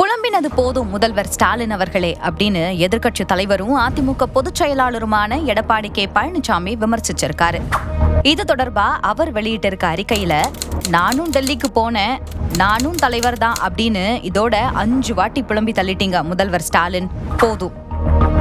புலம்பினது போதும் முதல்வர் ஸ்டாலின் அவர்களே அப்படின்னு எதிர்க்கட்சி தலைவரும் அதிமுக பொதுச் செயலாளருமான எடப்பாடி கே பழனிசாமி விமர்சிச்சிருக்காரு. இது தொடர்பா அவர் வெளியிட்டிருக்க அறிக்கையில நானும் டெல்லிக்கு போனேன் நானும் தலைவர் தான் அப்படின்னு இதோட அஞ்சு வாட்டி புலம்பி தள்ளிட்டீங்க முதல்வர் ஸ்டாலின். போதும்.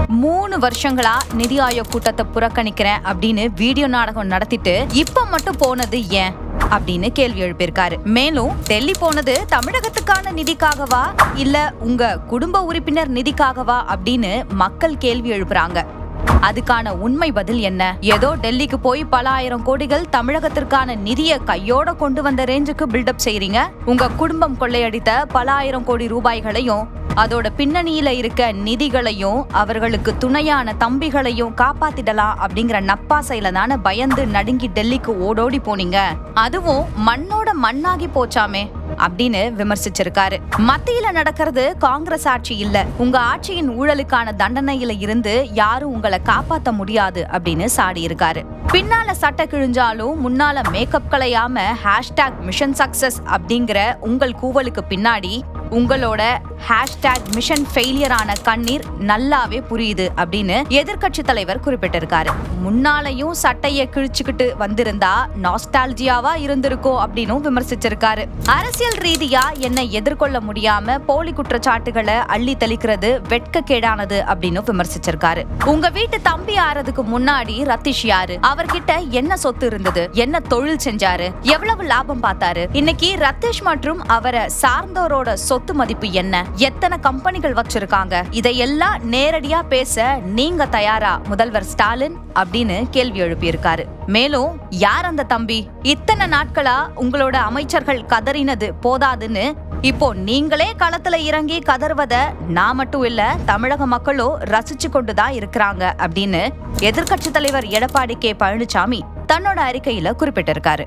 மூணு வருஷங்களா நிதி ஆயோக் கூட்டத்தை புறக்கணிக்கிறேன் அப்படின்னு வீடியோ நாடகம் நடத்திட்டு இப்ப மட்டும் போனது ஏன்? அப்படின்னு கேள்வி எழுப்பியிருக்காரு. மேலும் டெல்லி போனது தமிழகத்துக்கான நிதிக்காகவா? இல்ல உங்க குடும்ப உறுப்பினர் நிதிக்காகவா? அப்படின்னு மக்கள் கேள்வி எழுப்புறாங்க. அதுக்கான உண்மை பதில் என்ன? ஏதோ டெல்லிக்கு போய் பல ஆயிரம் கோடிகள் தமிழகத்திற்கான நிதியை கையோட கொண்டு வந்த ரேஞ்சுக்கு பில்டப் செய்றீங்க. உங்க குடும்பம் கொள்ளையடித்த பல ஆயிரம் கோடி ரூபாய்களையும் அதோட பின்னணியில இருக்க நிதிகளையும் அவர்களுக்கு துணையான தம்பிகளையும் காப்பாத்திடலாம் அப்படிங்கிற நப்பாசையில தானே பயந்து நடுங்கி டெல்லிக்கு ஓடோடி போனீங்க. அதுவும் மண்ணோட மண்ணாகி போச்சாமே அப்படின்னு விமர்சிச்சிருக்காரு. மத்தியில நடக்கிறது காங்கிரஸ் ஆட்சி இல்ல. உங்க ஆட்சியின் ஊழலுக்கான தண்டனையில இருந்து யாரும் உங்களை காப்பாத்த முடியாது அப்படின்னு சாடி இருக்காரு பின்னால சட்டை கிழிஞ்சாலும் முன்னால மேக்கப் கலையாம ஹேஷ்டாக் மிஷன் சக்சஸ் அப்படிங்கிற உங்கள் கூவலுக்கு பின்னாடி உங்களோட ஹேஷ்டேக் மிஷன் ஃபெயிலியரான கண்ணீர் நல்லாவே புரியுது அப்படின்னு எதிர்க்கட்சி தலைவர் குறிப்பிட்டிருக்காரு. முன்னாலையும் சட்டையை கிழிச்சுக்கிட்டு வந்திருந்தா நாஸ்டால்ஜியாவா இருந்திருக்கோ அப்படின்னும் விமர்சிச்சிருக்காரு. அரசியல் ரீதியா என்னை எதிர்கொள்ள முடியாம போலி குற்றச்சாட்டுகளை அள்ளி தெளிக்கிறது வெட்கக்கேடானது அப்படின்னு விமர்சிச்சிருக்காரு. உங்க வீட்டு தம்பி ஆறதுக்கு முன்னாடி ரத்திஷ் யாரு? அவர்கிட்ட என்ன சொத்து இருந்தது? என்ன தொழில் செஞ்சாரு? எவ்வளவு லாபம் பார்த்தாரு? இன்னைக்கு ரத்தேஷ் மற்றும் அவரை சார்ந்தோரோட சொத்து மதிப்பு என்ன? எத்தனை கம்பெனிகள் வச்சிருக்காங்க? இதையெல்லாம் நேரடியா பேச நீங்க தயாரா? முதல்வர் ஸ்டாலின் அப்படின்னு கேள்வி எழுப்பியிருக்காரு. மேலும் யார் அந்த தம்பி? இத்தனை நாட்களா உங்களோட அமைச்சர்கள் கதறினது போதாதுன்னு இப்போ நீங்களே களத்துல இறங்கி கதறுவத நான் மட்டும் இல்ல தமிழக மக்களும் ரசிச்சு கொண்டுதான் இருக்கிறாங்க அப்படின்னு எதிர்க்கட்சி தலைவர் எடப்பாடி கே பழனிசாமி தன்னோட அறிக்கையில குறிப்பிட்டிருக்காரு.